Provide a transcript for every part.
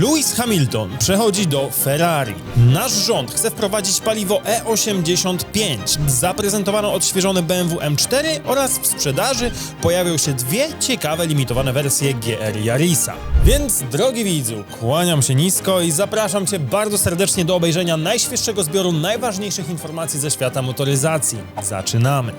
Lewis Hamilton przechodzi do Ferrari. Nasz rząd chce wprowadzić paliwo E85. Zaprezentowano odświeżony BMW M4 oraz w sprzedaży pojawią się dwie ciekawe limitowane wersje GR Yarisa. Więc drogi widzu, kłaniam się nisko i zapraszam Cię bardzo serdecznie do obejrzenia najświeższego zbioru najważniejszych informacji ze świata motoryzacji. Zaczynamy!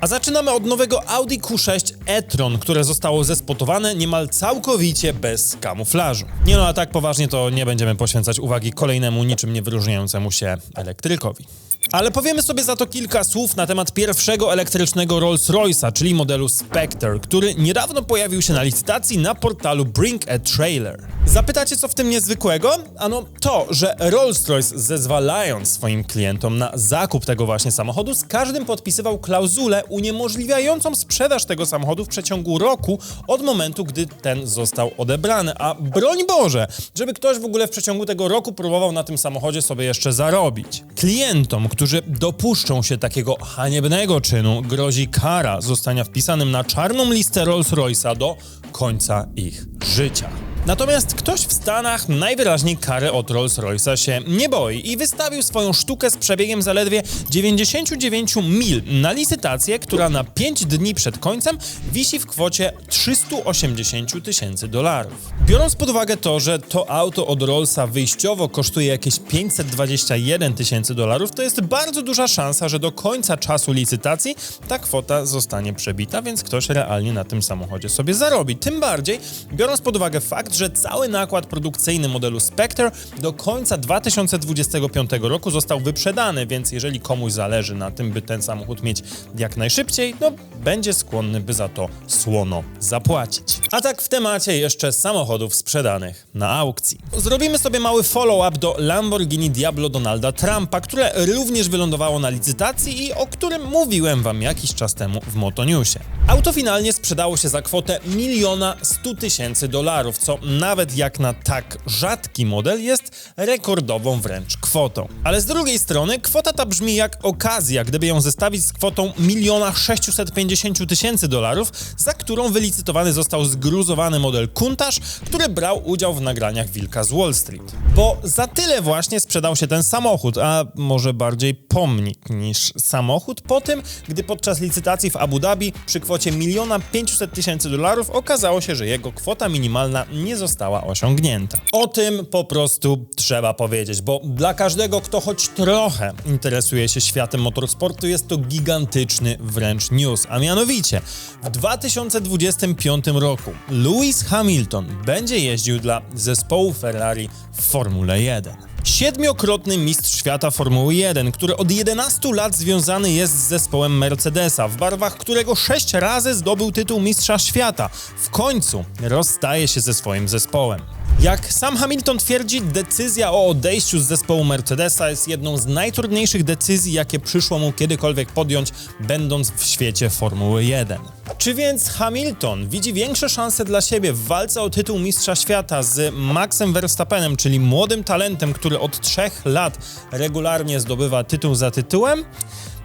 A zaczynamy od nowego Audi Q6 e-tron, które zostało zespotowane niemal całkowicie bez kamuflażu. Nie no, a tak poważnie to nie będziemy poświęcać uwagi kolejnemu niczym nie wyróżniającemu się elektrykowi. Ale powiemy sobie za to kilka słów na temat pierwszego elektrycznego Rolls-Royce'a, czyli modelu Spectre, który niedawno pojawił się na licytacji na portalu Bring a Trailer. Zapytacie, co w tym niezwykłego? Ano to, że Rolls-Royce zezwalając swoim klientom na zakup tego właśnie samochodu, z każdym podpisywał klauzulę uniemożliwiającą sprzedaż tego samochodu w przeciągu roku od momentu, gdy ten został odebrany. A broń Boże, żeby ktoś w ogóle w przeciągu tego roku próbował na tym samochodzie sobie jeszcze zarobić. Klientom, którzy dopuszczą się takiego haniebnego czynu, grozi kara zostania wpisanym na czarną listę Rolls-Royce'a do końca ich życia. Natomiast ktoś w Stanach najwyraźniej karę od Rolls-Royce'a się nie boi i wystawił swoją sztukę z przebiegiem zaledwie 99 mil na licytację, która na 5 dni przed końcem wisi w kwocie 380 tysięcy dolarów. Biorąc pod uwagę to, że to auto od Rollsa wyjściowo kosztuje jakieś 521 tysięcy dolarów, to jest bardzo duża szansa, że do końca czasu licytacji ta kwota zostanie przebita, więc ktoś realnie na tym samochodzie sobie zarobi. Tym bardziej, biorąc pod uwagę fakt, że cały nakład produkcyjny modelu Spectre do końca 2025 roku został wyprzedany, więc jeżeli komuś zależy na tym, by ten samochód mieć jak najszybciej, no będzie skłonny, by za to słono zapłacić. A tak w temacie jeszcze samochodów sprzedanych na aukcji. Zrobimy sobie mały follow-up do Lamborghini Diablo Donalda Trumpa, które również wylądowało na licytacji i o którym mówiłem wam jakiś czas temu w Motoniusie. Auto finalnie sprzedało się za kwotę miliona 100 tysięcy dolarów, co nawet jak na tak rzadki model jest rekordową wręcz kwotą. Ale z drugiej strony kwota ta brzmi jak okazja, gdyby ją zestawić z kwotą miliona 650 tysięcy dolarów, za którą wylicytowany został zgruzowany model Countach, który brał udział w nagraniach Wilka z Wall Street. Bo za tyle właśnie sprzedał się ten samochód, a może bardziej pomnik niż samochód, po tym, gdy podczas licytacji w Abu Dhabi przy kwocie miliona 500 tysięcy dolarów okazało się, że jego kwota minimalna nie została osiągnięta. O tym po prostu trzeba powiedzieć, bo dla każdego, kto choć trochę interesuje się światem motorsportu, jest to gigantyczny wręcz news, a mianowicie w 2025 roku Lewis Hamilton będzie jeździł dla zespołu Ferrari w Formule 1. Siedmiokrotny mistrz świata Formuły 1, który od 11 lat związany jest z zespołem Mercedesa, w barwach którego 6 razy zdobył tytuł mistrza świata. W końcu rozstaje się ze swoim zespołem. Jak sam Hamilton twierdzi, decyzja o odejściu z zespołu Mercedesa jest jedną z najtrudniejszych decyzji, jakie przyszło mu kiedykolwiek podjąć, będąc w świecie Formuły 1. Czy więc Hamilton widzi większe szanse dla siebie w walce o tytuł Mistrza Świata z Maxem Verstappenem, czyli młodym talentem, który od trzech lat regularnie zdobywa tytuł za tytułem?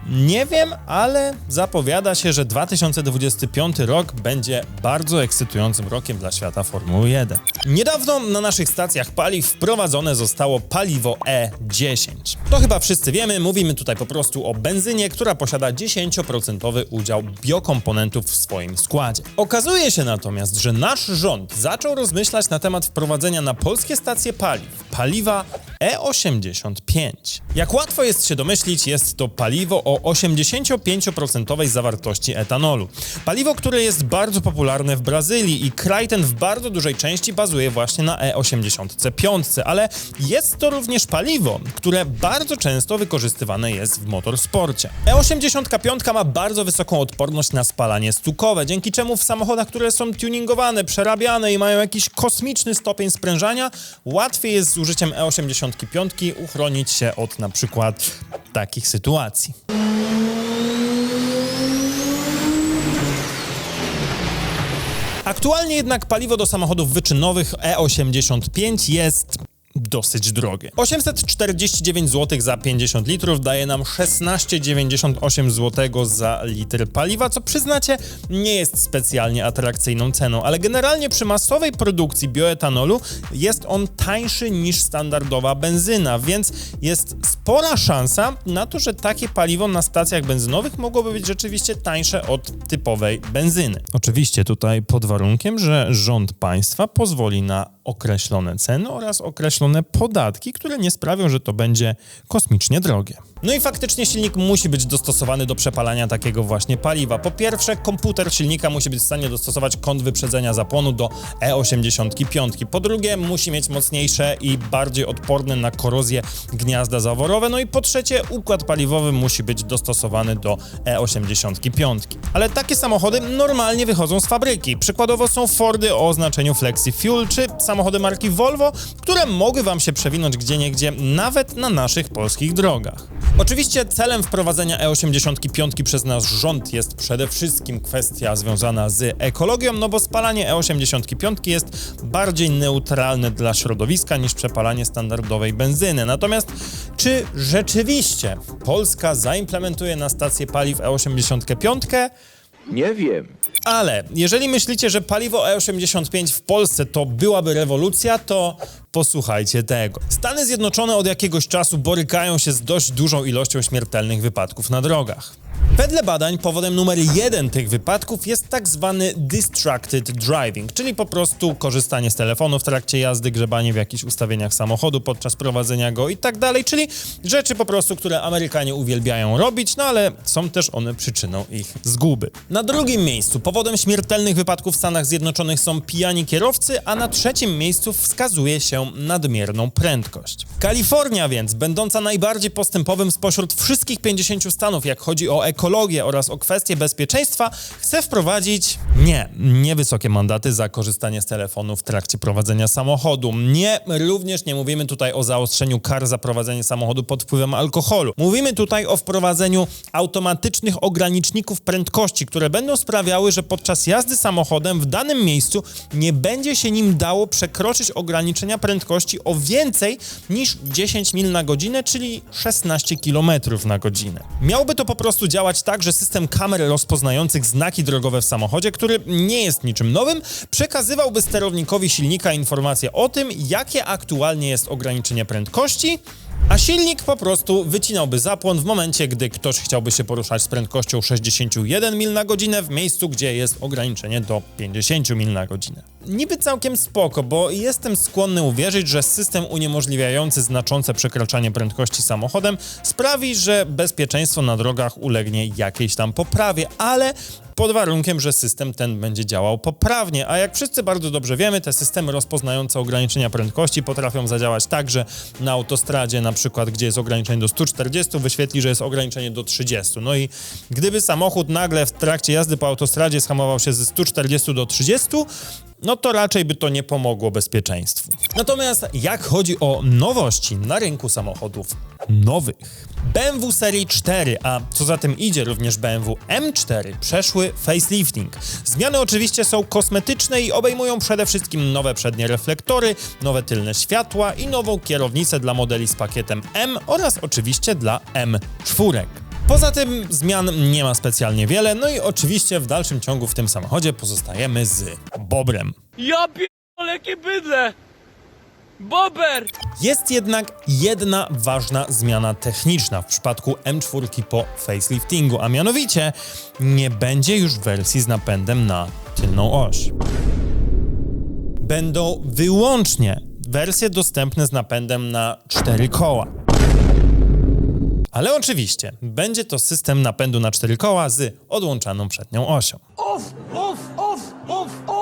Nie wiem, ale zapowiada się, że 2025 rok będzie bardzo ekscytującym rokiem dla świata Formuły 1. Niedawno na naszych stacjach paliw wprowadzone zostało paliwo E10. To chyba wszyscy wiemy, mówimy tutaj po prostu o benzynie, która posiada 10% udział biokomponentów w swoim składzie. Okazuje się natomiast, że nasz rząd zaczął rozmyślać na temat wprowadzenia na polskie stacje paliw paliwa E85. Jak łatwo jest się domyślić, jest to paliwo o 85% zawartości etanolu. Paliwo, które jest bardzo popularne w Brazylii i kraj ten w bardzo dużej części bazuje właśnie na E85, ale jest to również paliwo, które bardzo często wykorzystywane jest w motorsporcie. E85 ma bardzo wysoką odporność na spalanie stukowe, dzięki czemu w samochodach, które są tuningowane, przerabiane i mają jakiś kosmiczny stopień sprężania, łatwiej jest z użyciem E85 uchronić się od na przykład takich sytuacji. Aktualnie jednak paliwo do samochodów wyczynowych E85 jest dosyć drogie. 849 zł za 50 litrów daje nam 16,98 zł za litr paliwa, co przyznacie nie jest specjalnie atrakcyjną ceną, ale generalnie przy masowej produkcji bioetanolu jest on tańszy niż standardowa benzyna, więc jest spora szansa na to, że takie paliwo na stacjach benzynowych mogłoby być rzeczywiście tańsze od typowej benzyny. Oczywiście tutaj pod warunkiem, że rząd państwa pozwoli na określone ceny oraz określone podatki, które nie sprawią, że to będzie kosmicznie drogie. No i faktycznie silnik musi być dostosowany do przepalania takiego właśnie paliwa. Po pierwsze, komputer silnika musi być w stanie dostosować kąt wyprzedzenia zapłonu do E85. Po drugie, musi mieć mocniejsze i bardziej odporne na korozję gniazda zaworowe. No i po trzecie, układ paliwowy musi być dostosowany do E85. Ale takie samochody normalnie wychodzą z fabryki. Przykładowo są Fordy o oznaczeniu Flexi Fuel, czy samochody marki Volvo, które mogły Wam się przewinąć gdzieniegdzie, nawet na naszych polskich drogach. Oczywiście celem wprowadzenia E85 przez nasz rząd jest przede wszystkim kwestia związana z ekologią, no bo spalanie E85 jest bardziej neutralne dla środowiska niż przepalanie standardowej benzyny. Natomiast czy rzeczywiście Polska zaimplementuje na stację paliw E85? Nie wiem. Ale jeżeli myślicie, że paliwo E85 w Polsce to byłaby rewolucja, to posłuchajcie tego. Stany Zjednoczone od jakiegoś czasu borykają się z dość dużą ilością śmiertelnych wypadków na drogach. Wedle badań powodem numer jeden tych wypadków jest tak zwany distracted driving, czyli po prostu korzystanie z telefonu w trakcie jazdy, grzebanie w jakichś ustawieniach samochodu podczas prowadzenia go i tak dalej, czyli rzeczy po prostu, które Amerykanie uwielbiają robić, no ale są też one przyczyną ich zguby. Na drugim miejscu powodem śmiertelnych wypadków w Stanach Zjednoczonych są pijani kierowcy, a na trzecim miejscu wskazuje się nadmierną prędkość. Kalifornia więc, będąca najbardziej postępowym spośród wszystkich 50 stanów, jak chodzi o ekologię oraz o kwestie bezpieczeństwa, chce wprowadzić nie, nie wysokie mandaty za korzystanie z telefonu w trakcie prowadzenia samochodu. Nie, również nie mówimy tutaj o zaostrzeniu kar za prowadzenie samochodu pod wpływem alkoholu. Mówimy tutaj o wprowadzeniu automatycznych ograniczników prędkości, które będą sprawiały, że podczas jazdy samochodem w danym miejscu nie będzie się nim dało przekroczyć ograniczenia prędkości o więcej niż 10 mil na godzinę, czyli 16 km na godzinę. Miałby to po prostu działać tak, że system kamer rozpoznających znaki drogowe w samochodzie, który nie jest niczym nowym, przekazywałby sterownikowi silnika informację o tym, jakie aktualnie jest ograniczenie prędkości, a silnik po prostu wycinałby zapłon w momencie, gdy ktoś chciałby się poruszać z prędkością 61 mil na godzinę w miejscu, gdzie jest ograniczenie do 50 mil na godzinę. Niby całkiem spoko, bo jestem skłonny uwierzyć, że system uniemożliwiający znaczące przekraczanie prędkości samochodem sprawi, że bezpieczeństwo na drogach ulegnie jakiejś tam poprawie, ale pod warunkiem, że system ten będzie działał poprawnie. A jak wszyscy bardzo dobrze wiemy, te systemy rozpoznające ograniczenia prędkości potrafią zadziałać tak, że na autostradzie, na przykład, gdzie jest ograniczenie do 140, wyświetli, że jest ograniczenie do 30. No i gdyby samochód nagle w trakcie jazdy po autostradzie schamował się ze 140 do 30, no to raczej by to nie pomogło bezpieczeństwu. Natomiast jak chodzi o nowości na rynku samochodów nowych, BMW serii 4, a co za tym idzie również BMW M4 przeszły facelifting. Zmiany oczywiście są kosmetyczne i obejmują przede wszystkim nowe przednie reflektory, nowe tylne światła i nową kierownicę dla modeli z pakietem M oraz oczywiście dla M4. Poza tym zmian nie ma specjalnie wiele, no i oczywiście w dalszym ciągu w tym samochodzie pozostajemy z Bobrem. Ja pierdolę, jakie bydle! Bober! Jest jednak jedna ważna zmiana techniczna w przypadku M4 po faceliftingu, a mianowicie nie będzie już wersji z napędem na tylną oś. Będą wyłącznie wersje dostępne z napędem na cztery koła. Ale oczywiście będzie to system napędu na cztery koła z odłączaną przednią osią. Off, off, off, off, off, off!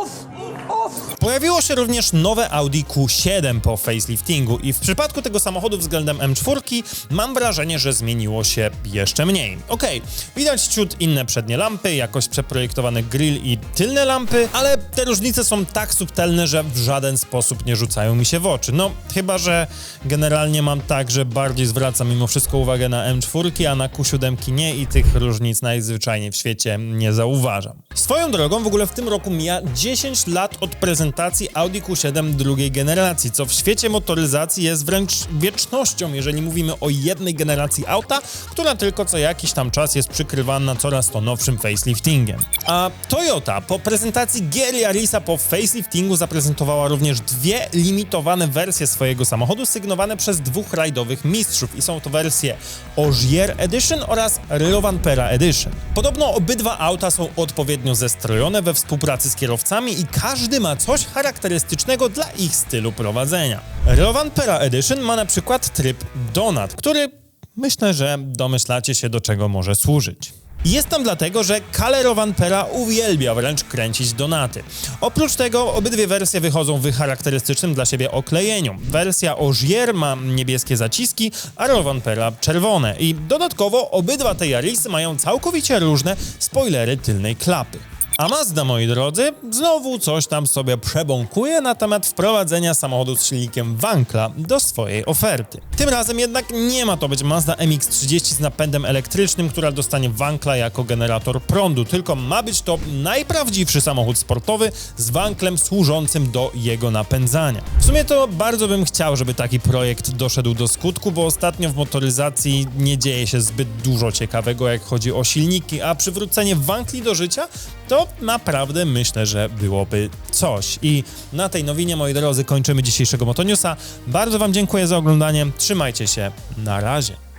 Pojawiło się również nowe Audi Q7 po faceliftingu i w przypadku tego samochodu względem M4 mam wrażenie, że zmieniło się jeszcze mniej. Okej, widać ciut inne przednie lampy, jakoś przeprojektowany grill i tylne lampy, ale te różnice są tak subtelne, że w żaden sposób nie rzucają mi się w oczy. No, chyba, że generalnie mam tak, że bardziej zwracam mimo wszystko uwagę na M4, a na Q7 nie i tych różnic najzwyczajniej w świecie nie zauważam. Swoją drogą, w ogóle w tym roku mija 10 lat od prezentacji prezentacji Audi Q7 drugiej generacji, co w świecie motoryzacji jest wręcz wiecznością, jeżeli mówimy o jednej generacji auta, która tylko co jakiś tam czas jest przykrywana coraz to nowszym faceliftingiem. A Toyota po prezentacji Gear Yarisa po faceliftingu zaprezentowała również dwie limitowane wersje swojego samochodu sygnowane przez dwóch rajdowych mistrzów i są to wersje Ogier Edition oraz Rovanpera Edition. Podobno obydwa auta są odpowiednio zestrojone we współpracy z kierowcami i każdy ma coś charakterystycznego dla ich stylu prowadzenia. Rovanpera Edition ma na przykład tryb Donut, który myślę, że domyślacie się do czego może służyć. Jest tam dlatego, że Kalle Rovanpera uwielbia wręcz kręcić donaty. Oprócz tego obydwie wersje wychodzą w charakterystycznym dla siebie oklejeniu. Wersja Ogier ma niebieskie zaciski, a Rovanpera czerwone. I dodatkowo obydwa te Yarisy mają całkowicie różne spoilery tylnej klapy. A Mazda, moi drodzy, znowu coś tam sobie przebąkuje na temat wprowadzenia samochodu z silnikiem Wankla do swojej oferty. Tym razem jednak nie ma to być Mazda MX-30 z napędem elektrycznym, która dostanie Wankla jako generator prądu, tylko ma być to najprawdziwszy samochód sportowy z Wanklem służącym do jego napędzania. W sumie to bardzo bym chciał, żeby taki projekt doszedł do skutku, bo ostatnio w motoryzacji nie dzieje się zbyt dużo ciekawego, jak chodzi o silniki, a przywrócenie Wankli do życia to naprawdę myślę, że byłoby coś. I na tej nowinie, moi drodzy, kończymy dzisiejszego Motonewsa. Bardzo Wam dziękuję za oglądanie. Trzymajcie się. Na razie.